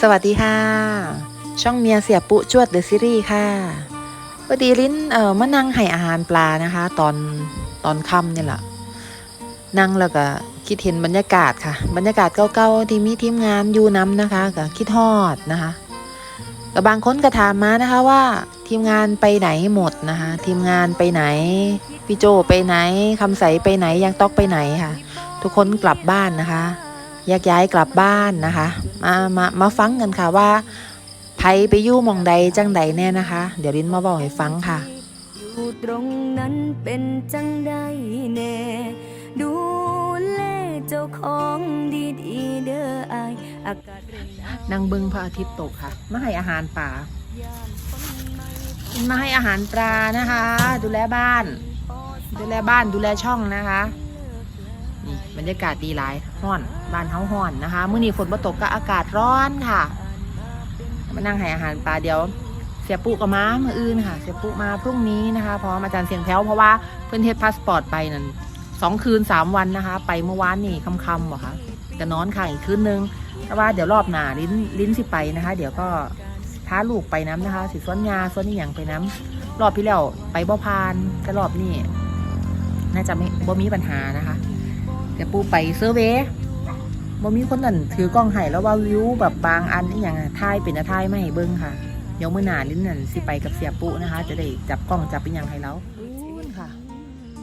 สวัสดีค่ะ ช่องเมียเสียปุจวดเดอะซีรีส์ค่ะพอดีลิ้นเอ่อมานั่งให้อาหารปลานะคะ ตอนตอนค่ำเนี่ยแหละนั่งแล้วก็คิดเห็นบรรยากาศค่ะ บรรยากาศเก่าๆที่มีทีมงานอยู่น้ำนะคะก็คิดฮอดนะคะก็บางคนก็ถามมานะคะว่าทีมงานไปไหนหมดนะคะ ทีมงานไปไหนพี่โจไปไหนคำใสไปไหนยังต๊อกไปไหนค่ะ ทุกคนกลับบ้านนะคะ แยกย้ายกลับบ้านนะคะ มามามาฟังกันค่ะว่าไผไปอยู่หมองใดจังใดแน่นะคะ เดี๋ยวลิ้นมาบอกให้ฟังค่ะอยู่ตรงนั้นเป็นจังได้แน่ ดูแลเจ้าของดีๆเด้ออายอากาศเริ่มหนาวนั่งเบึงพระอาทิตย์ตกค่ะ มาให้อาหารป่ามาให้อาหารปลานะคะ ดูแลบ้าน ดูแลบ้านดูแลช่องนะคะ นี่บรรยากาศดีหลายห้อน บ้านเฮาห้อนนะคะมื้อนี้ฝนบ่ตกก็อากาศร้อนค่ะมานั่งให้อาหารปลาเดี๋ยว เสียปุก็มามืออื่นค่ะ เสียปุมาพรุ่งนี้นะคะพร้อมอาจารย์เสียงแถวเพราะว่าเพื่อนเทศพาสปอร์ตไปนั่นสองคืนสามวันนะคะ ไปเมื่อวานนี่ค่ำๆบ่คะจะนอนค้างอีกคืนนึงแต่ว่าเดี๋ยวรอบหน้าลิ้นลิ้นสิไปนะคะ เดี๋ยวก็พาลูกไปน้ำนะคะ สิสวนยาสวนนี่อย่างไปน้ำรอบที่แล้วไปบ่พานแต่รอบนี้น่าจะไม่บ่มีปัญหานะคะเดี๋ยวปูไปเซอร์เวย์ บ่มีคนนั่นถือกล้องไห้แล้วว่าวิวแบบบางอันนี่อย่างถ่ายเป็นอะถ่ายไม่ให้เบิ้งค่ะ เดี๋ยวเมื่อหน้าลิ้นนั่นสิไปกับเสียปุนะคะ จะได้จับกล้องจับเป็นอย่างให้แล้วนู่นค่ะ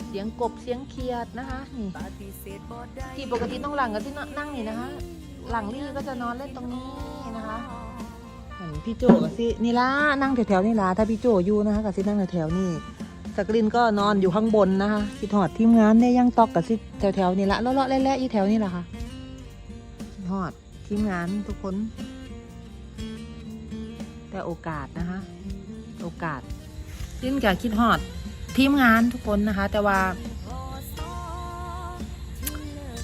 เสียงกบเสียงเขียดนะคะนี่ปฏิเสธบ่ได้ที่ปกติต้องหลังกับที่นั่งนี่นะคะ หลังลี่ก็จะนอนเล่นตรงนี้นะคะเห็นพี่โจกับสินี่ล่ะนั่งแถวๆนี่ล่ะถ้าพี่โจอยู่นะคะกับสินั่งแถวๆนี่สกรินก็นอนอยู่ข้างบนนะคะคิดหอดทีมงานได้ยังตอกกับสิแถวๆนี่ละเลาะๆแล่ๆอยู่แถวนี่แหละค่ะ คิดหอดทีมงานทุกคน แต่โอกาสนะคะ โอกาสลิ้นกับคิดหอด ทีมงานทุกคนนะคะ แต่ว่า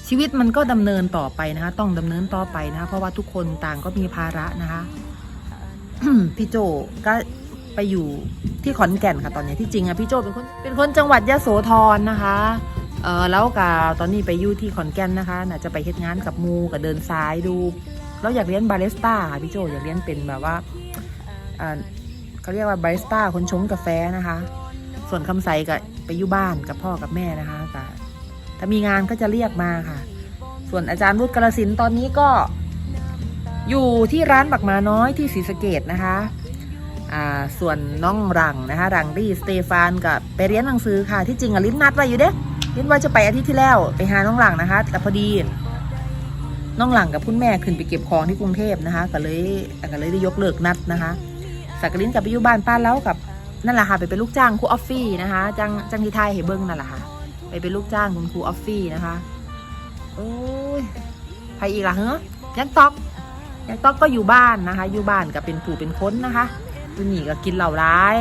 ชีวิตมันก็ดำเนินต่อไปนะคะ ต้องดำเนินต่อไปนะคะ เพราะว่าทุกคนต่างก็มีภาระนะคะพี่โจก็ไปอยู่ที่ขอนแก่นค่ะตอนนี้ที่จริงอะพี่โจเป็นคนเป็นคนจังหวัดยะโสธรนะคะ เออแล้วก็ตอนนี้ไปอยู่ที่ขอนแก่นนะคะน่าจะไปเฮ็ดงานกับมูกับเดินซ้ายดู เราอยากเรียนบาริสต้าค่ะพี่โจอยากเรียนเป็นแบบว่าเขาเรียกว่าบาริสต้าคนชงกาแฟนะคะ ส่วนคำใสกับไปอยู่บ้านกับพ่อกับแม่นะคะแต่ถ้ามีงานก็จะเรียกมาค่ะ ส่วนอาจารย์วุฒิกรสินตอนนี้ก็อยู่ที่ร้านบักมาน้อยที่ศรีสะเกดนะคะส่วนน้องรังนะคะ รังดี้สเตฟานกับไปเรียนหนังสือค่ะ ที่จริงอะลิ้นนัดไว้อยู่เด้ ลิ้นว่าจะไปอาทิตย์ที่แล้วไปหาน้องหลังนะคะ แต่พอดีน้องหลังกับคุณแม่ขึ้นไปเก็บของที่กรุงเทพนะคะ ก็เลยก็เลยได้ยกเลิกนัดนะคะสักกลินกับไปอยู่บ้านป้าแล้วกับนั่นแหละค่ะไปเป็นลูกจ้างครูออฟฟี่นะคะจังจังที่ไทยให้เบิ้งนั่นแหละค่ะไปเป็นลูกจ้างคุณครูออฟฟี่นะคะโอ้ยใครอีกล่ะเฮ้ยยังต๊อกยังต๊อกก็อยู่บ้านนะคะ อยู่บ้านกับเป็นผู้เป็นค้นนะคะตัวนี้ก็กินเหล้าร้าย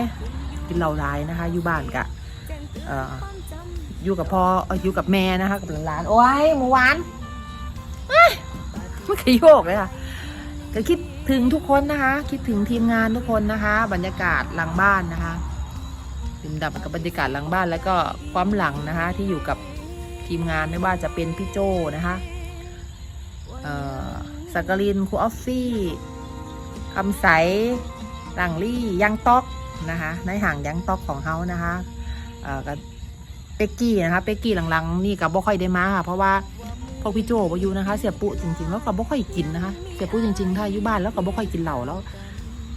กินเหล้าร้ายนะคะ อยู่บ้านกับเอ่อ อยู่กับพ่อเอ่ออยู่กับแม่นะคะ กับหลานๆโอ้ยหมูหวานเอ้ยไม่เคยโยกเลยค่ะก็คิดถึงทุกคนนะคะ คิดถึงทีมงานทุกคนนะคะ บรรยากาศหลังบ้านนะคะดื่มด่ำกับบรรยากาศหลังบ้านแล้วก็ความหลังนะคะ ที่อยู่กับทีมงานไม่ว่าจะเป็นพี่โจนะคะเอ่อสักกลินครูออฟฟี่คำใสหลังลี่ยังต๊อกนะคะในห่างยังต๊อกของเขานะคะเอ่อกับ เป็กกี้นะคะเป็กกี้หลังๆนี่กับบ่ค่อยได้มาค่ะ เพราะว่าพวกพี่โจบ่อยู่นะคะ เสียปุจริงๆ แล้วก็บ่ค่อยกินนะคะ เสียปุจริงๆ ถ้าอยู่บ้านแล้วก็บ่ค่อยกินเหล้าแล้ว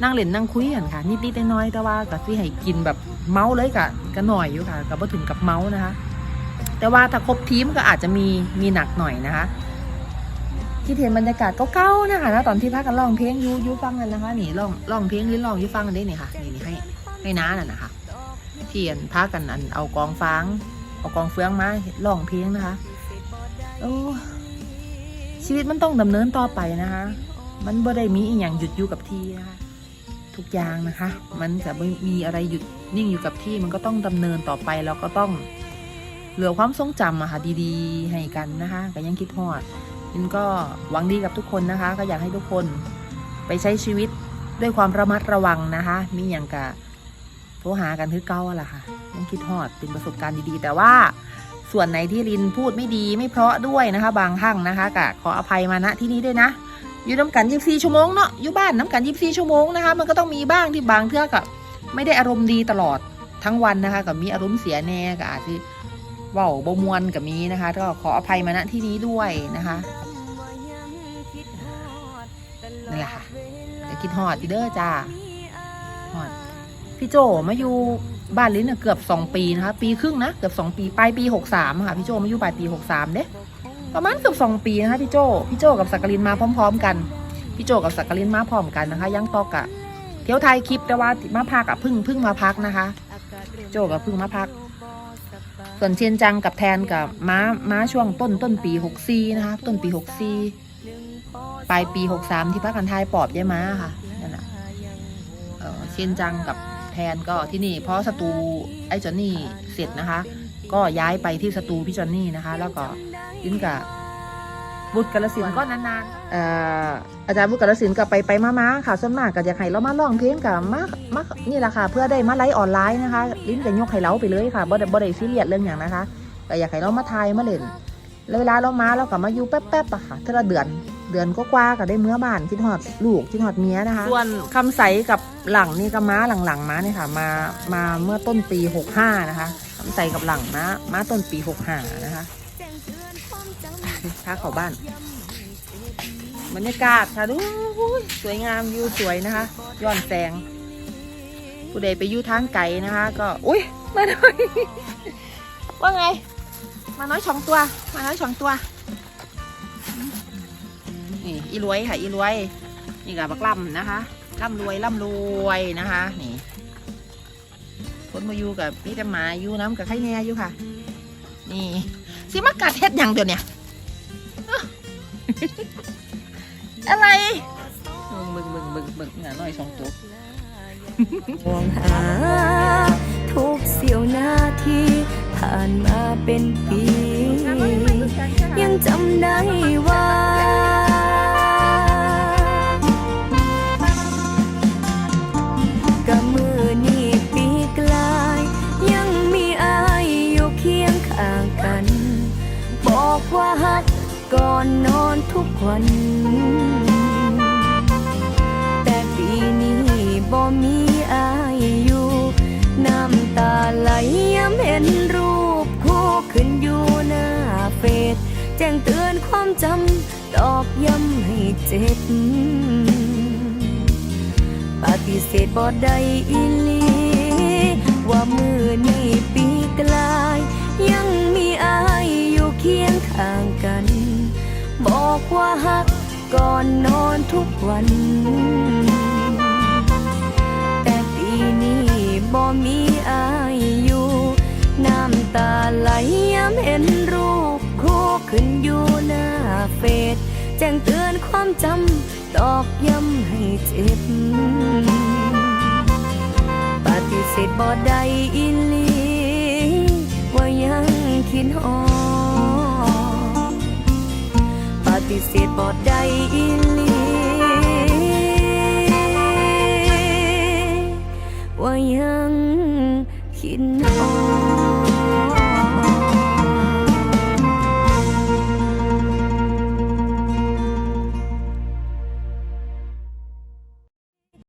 นั่งเล่นนั่งคุยกันค่ะ นิดๆน้อยๆแต่ว่าก็ที่ให้กินแบบเมาเลยกะก็หน่อยอยู่ค่ะก็บ่ถึงกับเมานะคะ แต่ว่าถ้าครบทีมก็อาจจะมีมีหนักหน่อยนะคะที่เห็นบรรยากาศเก่าๆนะคะแล้วตอนที่พักกันร้องเพลงยูยูฟังกันนะคะนี่ร้องร้องเพลงหรือร้องยูฟังกันได้เนี่ยค่ะนี่ให้ให้น้าน่ะนะคะเที่อันพักกันอันเอากองฟาง เอากองเฟืองมาร้องเพลงนะคะโอ้ชีวิตมันต้องดำเนินต่อไปนะคะ มันบ่ได้มีอีกอย่างหยุดอยู่กับที่นะคะทุกอย่างนะคะ มันจะไม่มีอะไรหยุดนิ่งอยู่กับที่มันก็ต้องดำเนินต่อไปแล้วก็ต้องเหลือความทรงจำอะค่ะดีๆ ให้กันนะคะก็ยังคิดฮอดมินก็หวังดีกับทุกคนนะคะ ก็อยากให้ทุกคนไปใช้ชีวิตด้วยความระมัดระวังนะคะ มีอย่างกะโทรหากันคือเก้าอะล่ะค่ะ ยังคิดฮอดเป็นประสบการณ์ดีๆ แต่ว่าส่วนไหนที่ลินพูดไม่ดีไม่เพราะด้วยนะคะ บางครั้งนะคะกะขออภัยมาณที่นี้ด้วยนะอยู่น้ำกันยี่สี่ชั่วโมงเนาะอยู่บ้านน้ำกันยี่สี่ชั่วโมงนะคะ มันก็ต้องมีบ้างที่บางเทื่อกับไม่ได้อารมณ์ดีตลอดทั้งวันนะคะกับมีอารมณ์เสียแน่กับอาจจะเว่าบมวนกับมีนะคะ ก็ขออภัยมาณที่นี้ด้วยนะคะนั่นแหละค่ะจะคิดฮอดอีเด้อจ้าฮอดพี่โจมาอยู่ บ้านลิ้นน่ะเกือบสองปีนะคะ ปีครึ่งนะเกือบสองปีปลายปีหกสามค่ะพี่โจมาอยู่ปลายปีหกสามเด้ประมาณเกือบสองปีนะคะพี่โจพี่โจกับสักกลินมาพร้อม ๆ กันพี่โจกับสักกลินมาพร้อมกันนะคะยังตอกอะเที่ยวไทยคลิปแต่ว่ามาพักอะพึ่งพึ่งมาพักนะคะ โจกับพึ่งมาพัก ส่วนเชียนจังกับแทนกับม้าม้าช่วงต้นต้นปีหกซีนะคะ ต้นปีหกซีปลายปีหกสามที่พักกันทายปอบยายม้าค่ะนั่นแหละเออเชียนจังกับ แทนก็ที่นี่ เพราะสตูไอ้จอนนี่เสร็จนะคะ ก็ย้ายไปที่สตูพี่จอนนี่นะคะ แล้วก็ยินกับบุตรกาลสินก็นานๆออาจารย์บุตรกาลสินกับไปไปมาๆค่ะส่วนมากก็อยากให้เรามาร้องเพลงกับมามานี่แหละค่ะ เพื่อได้มาไลฟ์ออนไลน์นะคะ ลิ้นจะยกให้เราไปเลยค่ะบ่ได้บ่ได้ซีเรียสเรื่องอย่างนะคะก็อยากให้เรามาทายมาเล่นแล้วเวลาเรามาเราก็มาอยู่แป๊บๆอะค่ะเท่าเดือน เดือนก็กว่าก็ได้เมื่อบ้านคิดฮอดลูกคิดฮอดเมียนะคะ ส่วนคำใสกับหลังนี่ก็ม้าหลังๆม้าเนี่ยค่ะมามาเมื่อต้นปีหกห้านะคะคำใสกับหลังม้าม้าต้นปีหกหานะคะพาเข้าบ้านบรรยากาศค่ะดูสวยงามวิวสวยนะคะ ย้อนแสง ผู้ใดไปยู่ทางไกลนะคะ ก็อุ้ยมาหน่อยว่าไง มาน้อยสองตัว มาน้อยสองตัว อีรวยค่ะ อีรวย นี่กับบักล่ำนะคะล่ำรวยล่ำรวยนะคะ นี่คนมาอยู่กับพี่แต่หมาอยู่น้ำกับไข่แน่อยู่ค่ะ นี่สิมากัดเฮ็ดยังเดี๋ยวเนี่ยอะไรบึงบึงบึงบึงบึงหน่อยสองตัวมองหา ทุกเสี้ยวนาทีผ่านมาเป็นปี ยังจำได้ว่า บอกว่าฮักก่อนนอนทุกวัน แต่ปีนี้บ่มีอายอยู่ น้ำตาไหลย้ำเห็นรูปคู่ขึ้นอยู่หน้าเฟซแจ้งเตือนความจำตอกย้ำให้เจ็บปฏิเสธบ่ได้อีลี ว่ามือนี้ปีกลาย ยังมีอายอยู่เคียง ข้างกัน บอกว่าฮักก่อนนอนทุกวัน แต่ปีนี้บ่มีอายอยู่ น้ำตาไหลย้ำเห็นรูปคู่ขึ้นอยู่หน้าเฟซแจ้งเตือนความจำตอกย้ำให้เจ็บ ปฏิเสธบ่ได้อีลีว่ายังคิดฮอ ฏิเสธบ่ได้อีหลี